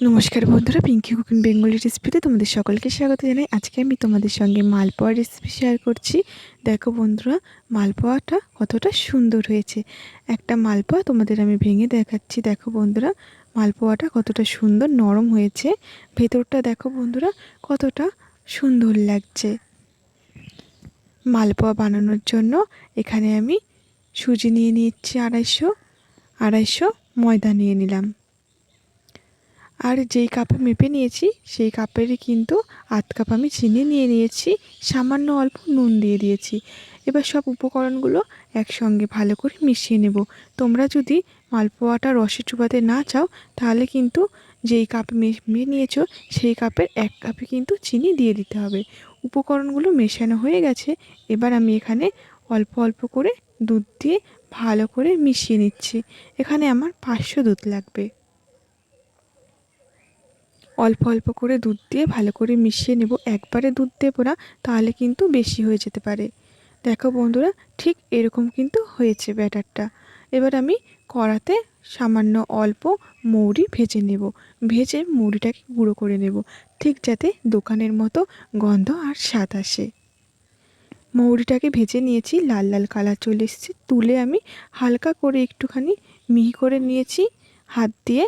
নমস্কার বন্ধুরা Pinki cooking Bengali রেসিপিতে তোমাদের সকলকে স্বাগত জানাই। আজকে আমি তোমাদের সঙ্গে মালপোয়া রেসিপি শেয়ার করছি। দেখো বন্ধুরা, মালপোয়াটা কতটা সুন্দর হয়েছে। একটা মালপোয়া তোমাদের আমি ভেঙে দেখাচ্ছি। দেখো বন্ধুরা, মালপোয়াটা কতটা সুন্দর নরম হয়েছে। ভেতরটা দেখো বন্ধুরা, কতটা সুন্দর লাগছে। মালপোয়া বানানোর জন্য এখানে আমি সুজি নিয়ে নিচ্ছি আড়াইশো আড়াইশো ময়দা নিয়ে নিলাম। আর যেই কাপে মেপে নিয়েছি, সেই কাপেরই কিন্তু আধ কাপ আমি চিনি নিয়ে নিয়েছি, সামান্য অল্প নুন দিয়ে দিয়েছি। এবার সব উপকরণগুলো একসঙ্গে ভালো করে মিশিয়ে নেব। তোমরা যদি মালপোয়াটা রসে চুবাতে না চাও, তাহলে কিন্তু যেই কাপে মেপে নিয়েছো, সেই কাপের এক কাপে কিন্তু চিনি দিয়ে দিতে হবে। উপকরণগুলো মেশানো হয়ে গেছে, এবার আমি এখানে অল্প অল্প করে দুধ দিয়ে ভালো করে মিশিয়ে নিচ্ছি। এখানে আমার পাঁচশো দুধ লাগবে। অল্প অল্প করে দুধ দিয়ে ভালো করে মিশিয়ে নেব। একবারে দুধ দেবো না, তাহলে কিন্তু বেশি হয়ে যেতে পারে। দেখো বন্ধুরা, ঠিক এরকম কিন্তু হয়েছে ব্যাটারটা। এবার আমি কড়াতে সামান্য অল্প মৌরি ভেজে নেব। ভেজে মৌরিটাকে গুঁড়ো করে নেব, ঠিক যাতে দোকানের মতো গন্ধ আর স্বাদ আসে। মৌরিটাকে ভেজে নিয়েছি, লাল লাল কালার চলে এসেছে। তুলে আমি হালকা করে একটুখানি মিহি করে নিয়েছি হাত দিয়ে।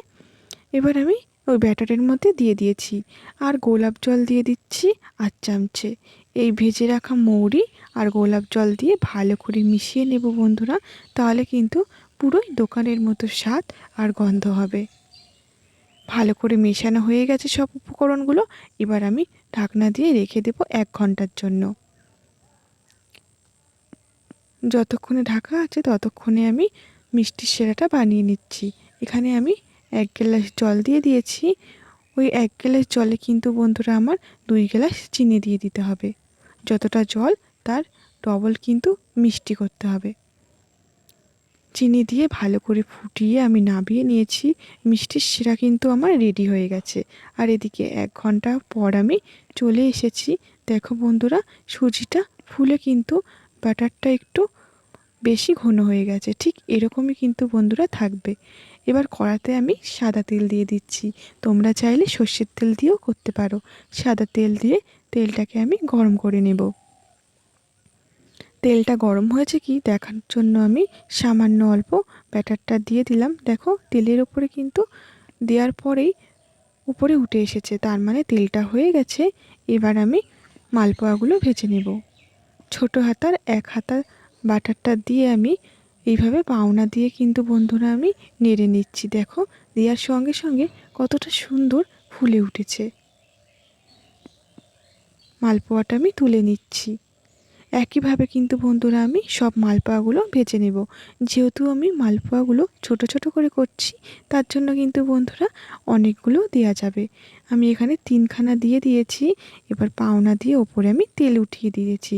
এবার আমি ওই ব্যাটারের মধ্যে দিয়ে দিয়েছি। আর গোলাপ জল দিয়ে দিচ্ছি আর চামচে। এই ভেজে রাখা মৌরি আর গোলাপ জল দিয়ে ভালো করে মিশিয়ে নেব বন্ধুরা। তাহলে কিন্তু পুরোই দোকানের মতো স্বাদ আর গন্ধ হবে। ভালো করে মেশানো হয়ে গেছে সব উপকরণগুলো। এবার আমি ঢাকনা দিয়ে রেখে দেব এক ঘণ্টার জন্য। যতক্ষণে ঢাকা আছে ততক্ষণে আমি মিষ্টির সেরাটা বানিয়ে নিচ্ছি। এখানে আমি এক গ্লাস জল দিয়ে দিয়েছি। ওই এক গ্লাস জলে কিন্তু বন্ধুরা আমার দুই গ্লাস চিনি দিয়ে দিতে হবে। যতটা জল, তার ডবল কিন্তু মিষ্টি করতে হবে। চিনি দিয়ে ভালো করে ফুটিয়ে আমি নাবিয়ে নিয়েছি। মিষ্টির শিরা কিন্তু আমার রেডি হয়ে গেছে। আর এদিকে এক ঘণ্টা পর আমি চলে এসেছি। দেখো বন্ধুরা, সুজিটা ফুলে কিন্তু ব্যাটারটা একটু বেশি ঘন হয়ে গেছে। ঠিক এরকমই কিন্তু বন্ধুরা থাকবে। এবার কড়াতে আমি সাদা তেল দিয়ে দিচ্ছি। তোমরা চাইলে সর্ষের তেল দিয়েও করতে পারো। সাদা তেল দিয়ে তেলটাকে আমি গরম করে নেব। তেলটা গরম হয়েছে কি? দেখার জন্য আমি সামান্য অল্প ব্যাটারটা দিয়ে দিলাম। দেখো, তেলের ওপরে কিন্তু দেওয়ার পরেই উপরে উঠে এসেছে। তার মানে তেলটা হয়ে গেছে। এবার আমি মালপোয়াগুলো ভেজে নেব। ছোট হাতার এক হাতা বাটারটা দিয়ে আমি এইভাবে পাওনা দিয়ে কিন্তু বন্ধুরা আমি নেড়ে নিচ্ছি। দেখো, দেওয়ার সঙ্গে সঙ্গে কতটা সুন্দর ফুলে উঠেছে। মালপোয়াটা আমি তুলে নিচ্ছি। একইভাবে কিন্তু বন্ধুরা আমি সব মালপোয়াগুলো ভেজে নেব। যেহেতু আমি মালপোয়াগুলো ছোট ছোট করে করছি, তার জন্য কিন্তু বন্ধুরা অনেকগুলো দেওয়া যাবে। আমি এখানে তিনখানা দিয়ে দিয়েছি, এবার পাওনা দিয়ে ওপরে আমি তেল উঠিয়ে দিয়েছি।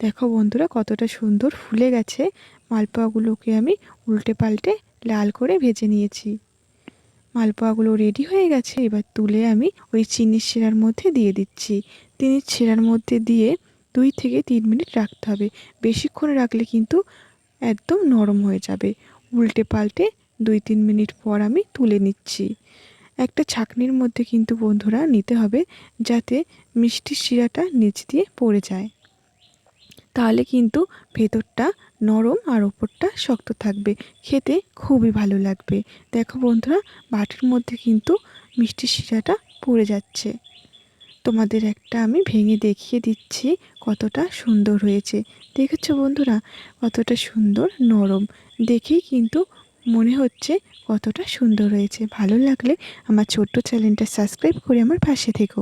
দেখো বন্ধুরা কতটা সুন্দর ফুলে গেছে মালপোয়াগুলোকে আমি উল্টে পাল্টে লাল করে ভেজে নিয়েছি। মালপোয়াগুলো রেডি হয়ে গেছে, এবার তুলে আমি ওই চিনির শিরার মধ্যে দিয়ে দিচ্ছি। চিনির শিরার মধ্যে দিয়ে দুই থেকে তিন মিনিট রাখতে হবে। বেশিক্ষণ রাখলে কিন্তু একদম নরম হয়ে যাবে। উল্টে পাল্টে দুই তিন মিনিট পর আমি তুলে নিচ্ছি। একটা ছাকনির মধ্যে কিন্তু বন্ধুরা নিতে হবে যাতে মিষ্টির শিরাটা নিচ দিয়ে পড়ে যায়। তাহলে কিন্তু ভেতরটা নরম আর ওপরটা শক্ত থাকবে। খেতে খুবই ভালো লাগবে। দেখো বন্ধুরা, বাটির মধ্যে কিন্তু মিষ্টি শিরাটা পড়ে যাচ্ছে। তোমাদের একটা আমি ভেঙে দেখিয়ে দিচ্ছি কতটা সুন্দর হয়েছে। দেখেছ বন্ধুরা, কতটা সুন্দর নরম। দেখেই কিন্তু মনে হচ্ছে কতটা সুন্দর হয়েছে। ভালো লাগলে আমার ছোট্ট চ্যানেলটা সাবস্ক্রাইব করে আমার পাশে থেকো।